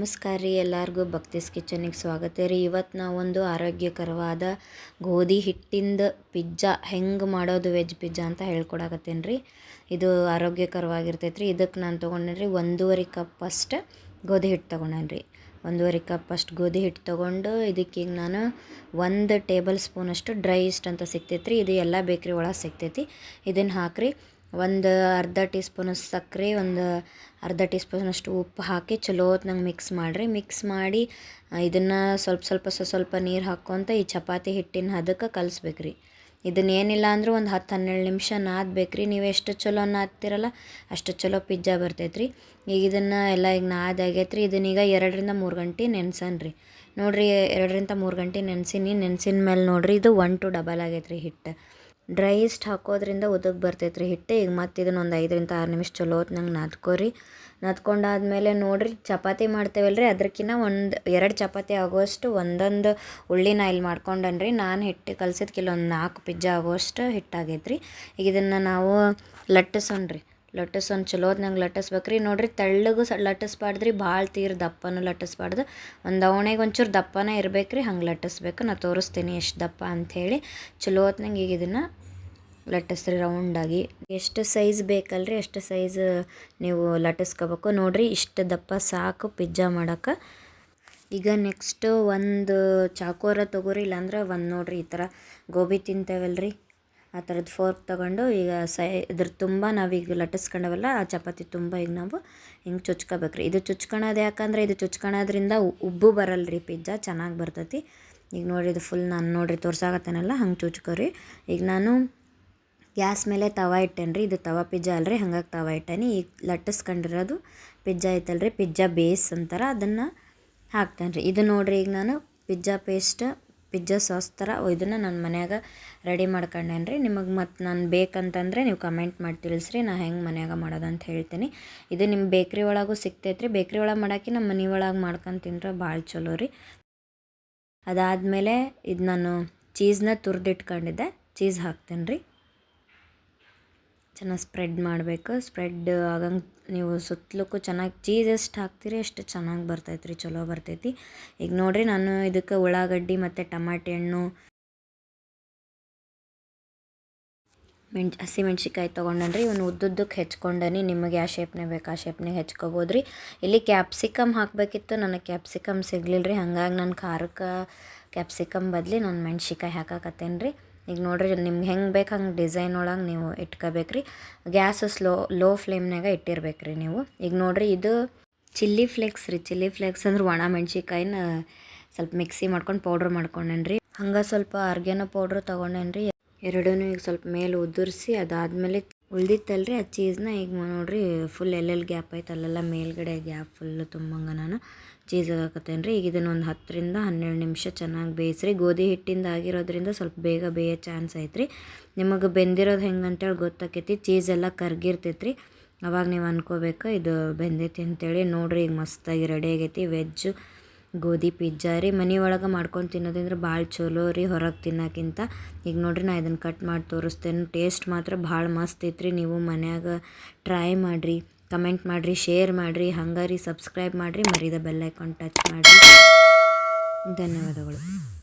ನಮಸ್ಕಾರ ರೀ ಎಲ್ಲರಿಗೂ ಭಕ್ತಿಸ್ ಕಿಚನಿಗೆ ಸ್ವಾಗತ ರೀ. ಇವತ್ತು ನಾವೊಂದು ಆರೋಗ್ಯಕರವಾದ ಗೋಧಿ ಹಿಟ್ಟಿಂದ ಪಿಜ್ಜಾ ಹೆಂಗೆ ಮಾಡೋದು ವೆಜ್ ಪಿಜ್ಜಾ ಅಂತ ಹೇಳ್ಕೊಡಕತ್ತೇನೆ ರೀ. ಇದು ಆರೋಗ್ಯಕರವಾಗಿರ್ತೈತೆ ರೀ. ಇದಕ್ಕೆ ನಾನು ತೊಗೊಂಡೇನಿ ರೀ, ಒಂದೂವರೆ ಕಪ್ ಅಷ್ಟು ಗೋಧಿ ಹಿಟ್ಟು ತೊಗೊಂಡೇನಿ ರೀ. ಒಂದೂವರೆ ಕಪ್ ಅಷ್ಟು ಗೋಧಿ ಹಿಟ್ಟು ತೊಗೊಂಡು ಇದಕ್ಕೆ ಈಗ ನಾನು ಒಂದು ಟೇಬಲ್ ಸ್ಪೂನಷ್ಟು ಡ್ರೈ ಇಸ್ಟ್ ಅಂತ ಸಿಗ್ತೈತೆ ರೀ. ಇದು ಎಲ್ಲ ಬೇಕ್ರಿ ಒಳಗೆ ಸಿಗ್ತೈತಿ. ಇದನ್ನು ಹಾಕ್ರಿ. ಒಂದು ಅರ್ಧ ಟೀ ಸ್ಪೂನಷ್ಟು ಸಕ್ಕರೆ, ಒಂದು ಅರ್ಧ ಟೀ ಸ್ಪೂನಷ್ಟು ಉಪ್ಪು ಹಾಕಿ ಚಲೋ ಹೊತ್ನಂಗೆ ಮಿಕ್ಸ್ ಮಾಡಿರಿ. ಮಿಕ್ಸ್ ಮಾಡಿ ಇದನ್ನು ಸ್ವಲ್ಪ ಸ್ವಲ್ಪ ಸ್ವಲ್ಪ ನೀರು ಹಾಕ್ಕೊತ ಈ ಚಪಾತಿ ಹಿಟ್ಟಿನ ಹದಕ್ಕೆ ಕಲಿಸ್ಬೇಕು ರೀ ಇದನ್ನ ಏನಿಲ್ಲ ಅಂದರೂ ಒಂದು ಹತ್ತು ಹನ್ನೆರಡು ನಿಮಿಷ ನಾದ್ಬೇಕು ರೀ ನೀವು ಎಷ್ಟು ಚಲೋ ನಾದ್ತಿರಲ್ಲ ಅಷ್ಟು ಚಲೋ ಪಿಜ್ಜಾ ಬರ್ತೈತೆ ರೀ ಈಗ ಇದನ್ನು ಎಲ್ಲ ಈಗ ನಾದಾಗೈತೆ ರೀ ಇದನ್ನೀಗ ಎರಡರಿಂದ ಮೂರು ಗಂಟೆ ನೆನ್ಸನ್ ರೀ ನೋಡಿರಿ, ಎರಡರಿಂದ ಮೂರು ಗಂಟೆ ನೆನೆಸಿನಿ. ನೆನ್ಸಿನ ಮೇಲೆ ನೋಡಿರಿ, ಇದು ಒನ್ ಟು ಡಬಲ್ ಆಗೈತೆ ರೀ ಹಿಟ್ಟು. ಡ್ರೈ ಇಸ್ಟ್ ಹಾಕೋದ್ರಿಂದ ಉದಕ್ ಬರ್ತೈತೆ ರೀ ಹಿಟ್ಟು. ಈಗ ಮತ್ತೆ ಇದನ್ನ ಒಂದು ಐದರಿಂದ ಆರು ನಿಮಿಷ ಚಲೋ ಹೊತ್ನಂಗೆ ನಾದ್ಕೊರಿ. ನಾದ್ಕೊಂಡಾದ್ಮೇಲೆ ನೋಡಿರಿ ಚಪಾತಿ ಮಾಡ್ತೇವಲ್ಲ ರೀ ಅದಕ್ಕಿಂತ ಒಂದು ಎರಡು ಚಪಾತಿ ಆಗೋಷ್ಟು ಒಂದೊಂದು ಉಳ್ಳಿನ ಇಲ್ಲಿ ಮಾಡ್ಕೊಂಡನ್ರಿ. ನಾನು ಹಿಟ್ಟು ಕಲ್ಸಿದ್ಕಿಲ್ಲ ಒಂದು ನಾಲ್ಕು ಪಿಜ್ಜಾ ಆಗೋಷ್ಟು ಹಿಟ್ಟಾಗೈತೆ ರೀ ಈಗ ಇದನ್ನು ನಾವು ಲಟ್ಟಿಸೋಣ ರೀ ಚಲೋ ಹೊತ್ನಂಗೆ ಲಟ್ಟಿಸ್ಬೇಕು ರೀ ನೋಡಿರಿ ತೆಳ್ಳಗೂ ಸ ಲಟ್ಟಿಸ್ಬಾರ್ದ್ರಿ ಭಾಳ ತೀರ್ ದಪ್ಪನೂ ಲಟ್ಟಿಸ್ಬಾರ್ದು ಒಂದು ಅವಣೆಗೆ ಒಂಚೂರು ದಪ್ಪನೇ ಇರ್ಬೇಕು ರೀ ಹಂಗೆ ಲಟ್ಟಿಸ್ಬೇಕು ನಾ ತೋರಿಸ್ತೀನಿ ಎಷ್ಟು ದಪ್ಪ ಅಂಥೇಳಿ ಚಲೋ ಹೊತ್ನಂಗೆ ಈಗ ಇದನ್ನು ಲಟ್ಟಿಸ್ರಿ ರೌಂಡಾಗಿ ಎಷ್ಟು ಸೈಜ್ ಬೇಕಲ್ರಿ, ಎಷ್ಟು ಸೈಜ್ ನೀವು ಲಟ್ಟಿಸ್ಕೋಬೇಕು. ನೋಡಿರಿ ಇಷ್ಟು ದಪ್ಪ ಸಾಕು ಪಿಜ್ಜಾ ಮಾಡೋಕೆ. ಈಗ ನೆಕ್ಸ್ಟು ಒಂದು ಚಾಕೋರ ತೊಗೋರಿ, ಇಲ್ಲಾಂದ್ರೆ ಒಂದು ನೋಡಿರಿ ಈ ಥರ ಗೋಬಿ ತಿಂತೇವಲ್ರಿ. ಆ ಥರದ್ದು ಫೋರ್ಕ್ ತೊಗೊಂಡು ಈಗ ಸೈ, ಇದ್ರ ತುಂಬ ನಾವೀಗ ಲಟ್ಟಿಸ್ಕೊಂಡವಲ್ಲ, ಆ ಚಪಾತಿ ತುಂಬ ಈಗ ನಾವು ಹಿಂಗೆ ಚುಚ್ಕೋಬೇಕು ರೀ ಇದು ಚುಚ್ಕೊಳೋದು ಯಾಕಂದ್ರೆ ಇದು ಚುಚ್ಕೊಳೋದ್ರಿಂದ ಉಬ್ಬು ಬರಲ್ಲ ರೀ ಪಿಜ್ಜಾ, ಚೆನ್ನಾಗಿ ಬರ್ತೈತಿ. ಈಗ ನೋಡಿರಿ ಇದು ಫುಲ್ ನಾನು ನೋಡಿರಿ ತೋರ್ಸಾಕತ್ತೇನಲ್ಲ ಹಂಗೆ ಚುಚ್ಕೊರಿ. ಈಗ ನಾನು ಗ್ಯಾಸ್ ಮೇಲೆ ತವ ಇಟ್ಟೇನಿ ರೀ ಇದು ತವ ಪಿಜ್ಜಾ ಅಲ್ರಿ, ಹಂಗಾಗಿ ತವ ಇಟ್ಟೇನಿ. ಈಗ ಲಟ್ಟಿಸ್ಕೊಂಡಿರೋದು ಪಿಜ್ಜಾ ಐತಲ್ರಿ, ಪಿಜ್ಜಾ ಬೇಸ್ ಅಂತಾರೆ, ಅದನ್ನು ಹಾಕ್ತೇನೆ ರೀ ಇದು ನೋಡಿರಿ ಈಗ ನಾನು ಪಿಜ್ಜಾ ಪೇಸ್ಟ್ ಪಿಜ್ಜಾ ಸಾಸ್ ಥರ ಇದನ್ನು ನಾನು ಮನ್ಯಾಗ ರೆಡಿ ಮಾಡ್ಕೊಂಡೇನಿ ರೀ ನಿಮಗೆ ಮತ್ತು ನಾನು ಬೇಕಂತಂದರೆ ನೀವು ಕಮೆಂಟ್ ಮಾಡಿ ತಿಳಿಸ್ರಿ ನಾ ಹೆಂಗೆ ಮನ್ಯಾಗ ಮಾಡೋದಂತ ಹೇಳ್ತೀನಿ. ಇದು ನಿಮ್ಮ ಬೇಕ್ರಿ ಒಳಗೂ ಸಿಗ್ತೈತೆ ರೀ ಬೇಕ್ರಿ ಒಳಗೆ ಮಾಡಾಕಿ ನಮ್ಮ ಮನೆ ಒಳಗೆ ಮಾಡ್ಕೊಂಡು ತಿಂದ್ರೆ ಭಾಳ ಚಲೋ ರೀ. ಅದಾದಮೇಲೆ ಇದು ನಾನು ಚೀಸ್ನ ತುರಿದಿಟ್ಕೊಂಡಿದ್ದೆ. ಚೀಸ್ ಹಾಕ್ತೀನಿ ರೀ ಚೆನ್ನಾಗಿ ಸ್ಪ್ರೆಡ್ ಮಾಡಬೇಕು. ಸ್ಪ್ರೆಡ್ ಆಗಂಗೆ ನೀವು ಸುತ್ತಲಕ್ಕೂ ಚೆನ್ನಾಗಿ ಚೀಸ್ ಎಷ್ಟು ಹಾಕ್ತೀರಿ ಅಷ್ಟು ಚೆನ್ನಾಗಿ ಬರ್ತೈತೆ ರೀ ಚಲೋ ಬರ್ತೈತಿ. ಈಗ ನೋಡಿರಿ ನಾನು ಇದಕ್ಕೆ ಉಳ್ಳಾಗಡ್ಡಿ ಮತ್ತು ಟಮಾಟೆ ಹಣ್ಣು, ಮೆಣ್, ಹಸಿ ಮೆಣ್ಸಿಕಾಯಿ ತೊಗೊಂಡನ್ರಿ. ಇವನು ಉದ್ದುದ್ದಕ್ಕೆ ಹೆಚ್ಕೊಂಡನಿ. ನಿಮಗೆ ಯಾವ ಶೇಪ್ನೇ ಬೇಕು ಆ ಶೇಪ್ನಾಗ ಹೆಚ್ಕೊಬೋದು ರೀ ಇಲ್ಲಿ ಕ್ಯಾಪ್ಸಿಕಮ್ ಹಾಕಬೇಕಿತ್ತು. ನನಗೆ ಕ್ಯಾಪ್ಸಿಕಮ್ ಸಿಗಲಿಲ್ಲ ರೀ ಹಂಗಾಗಿ ನಾನು ಖಾರಕ್ಕೆ ಕ್ಯಾಪ್ಸಿಕಮ್ ಬದಲಿ ನಾನು ಮೆಣ್ಸಿಕಾಯಿ ಹಾಕಕತ್ತೇನೆ ರೀ ಈಗ ನೋಡಿರಿ ನಿಮ್ಗೆ ಹೆಂಗೆ ಬೇಕು ಹಂಗೆ ಡಿಸೈನ್ ಒಳಗೆ ನೀವು ಇಟ್ಕೋಬೇಕು ಗ್ಯಾಸ್ ಸ್ಲೋ ಲೋ ಫ್ಲೇಮ್ನಾಗ ಇಟ್ಟಿರ್ಬೇಕು ರೀ ನೀವು. ಈಗ ನೋಡಿರಿ ಇದು ಚಿಲ್ಲಿ ಫ್ಲೇಕ್ಸ್ ರೀ. ಚಿಲ್ಲಿ ಫ್ಲೇಕ್ಸ್ ಅಂದ್ರೆ ಒಣ ಮೆಣ್ಸಿಕಾಯಿನ ಸ್ವಲ್ಪ ಮಿಕ್ಸಿ ಮಾಡ್ಕೊಂಡು ಪೌಡ್ರ್ ಮಾಡ್ಕೊಂಡೆನ್ರಿ ಹಂಗೆ ಸ್ವಲ್ಪ ಅರ್ಗ್ಯಾನೋ ಪೌಡ್ರ್ ತೊಗೊಂಡೇನಿ ರೀ ಎರಡೂ ಈಗ ಸ್ವಲ್ಪ ಮೇಲೆ ಉದುರಿಸಿ ಅದಾದಮೇಲೆ ಉಳ್ದಿತ್ತಲ್ರಿ, ಆ ಚೀಸ್ನ ಈಗ ನೋಡಿರಿ ಫುಲ್ ಎಲ್ಲೆಲ್ಲಿ ಗ್ಯಾಪ್ ಆಯ್ತು ಅಲ್ಲೆಲ್ಲ ಮೇಲ್ಗಡೆ ಗ್ಯಾಪ್ ಫುಲ್ಲು ತುಂಬಂಗೆ ನಾನು ಚೀಸ್ ಹಾಕತ್ತೇನೆ ರೀ ಈಗ ಇದನ್ನ ಒಂದು ಹತ್ತರಿಂದ ಹನ್ನೆರಡು ನಿಮಿಷ ಚೆನ್ನಾಗಿ ಬೇಯಿಸ್ರಿ. ಗೋಧಿ ಹಿಟ್ಟಿಂದ ಆಗಿರೋದ್ರಿಂದ ಸ್ವಲ್ಪ ಬೇಗ ಬೇಯೋ ಚಾನ್ಸ್ ಐತ್ರಿ. ನಿಮಗೆ ಬೆಂದಿರೋದು ಹೆಂಗೆ ಅಂತೇಳಿ ಗೊತ್ತಾಕೈತಿ. ಚೀಸ್ ಎಲ್ಲ ಕರ್ಗಿರ್ತೈತೆ ರೀ ಅವಾಗ ನೀವು ಅನ್ಕೋಬೇಕು, ಇದು ಬೆಂದೈತಿ ಅಂತೇಳಿ. ನೋಡಿರಿ ಈಗ ಮಸ್ತಾಗಿ ರೆಡಿ ಆಗೈತಿ. ವೆಜ್ಜು ಗೋಧಿ, ಪಿಜ್ಜಾ ರೀ ಮನೆ ಒಳಗೆ ಮಾಡ್ಕೊಂಡು ತಿನ್ನೋದಂದ್ರೆ ಭಾಳ ಚಲೋ ರೀ ಹೊರಗೆ ತಿನ್ನೋಕ್ಕಿಂತ. ಈಗ ನೋಡಿರಿ ನಾ ಇದನ್ನು ಕಟ್ ಮಾಡಿ ತೋರಿಸ್ತೇನೆ. ಟೇಸ್ಟ್ ಮಾತ್ರ ಭಾಳ ಮಸ್ತ್ ಐತ್ರಿ. ನೀವು ಮನ್ಯಾಗ ಟ್ರೈ ಮಾಡಿರಿ ಕಮೆಂಟ್ ಮಾಡಿರಿ ಶೇರ್ ಮಾಡಿರಿ ಹಂಗಾರಿ ಸಬ್ಸ್ಕ್ರೈಬ್ ಮಾಡಿರಿ. ಮರಿದ ಬೆಲ್ಲೈಕಾನ್ ಟಚ್ ಮಾಡಿರಿ. ಧನ್ಯವಾದಗಳು.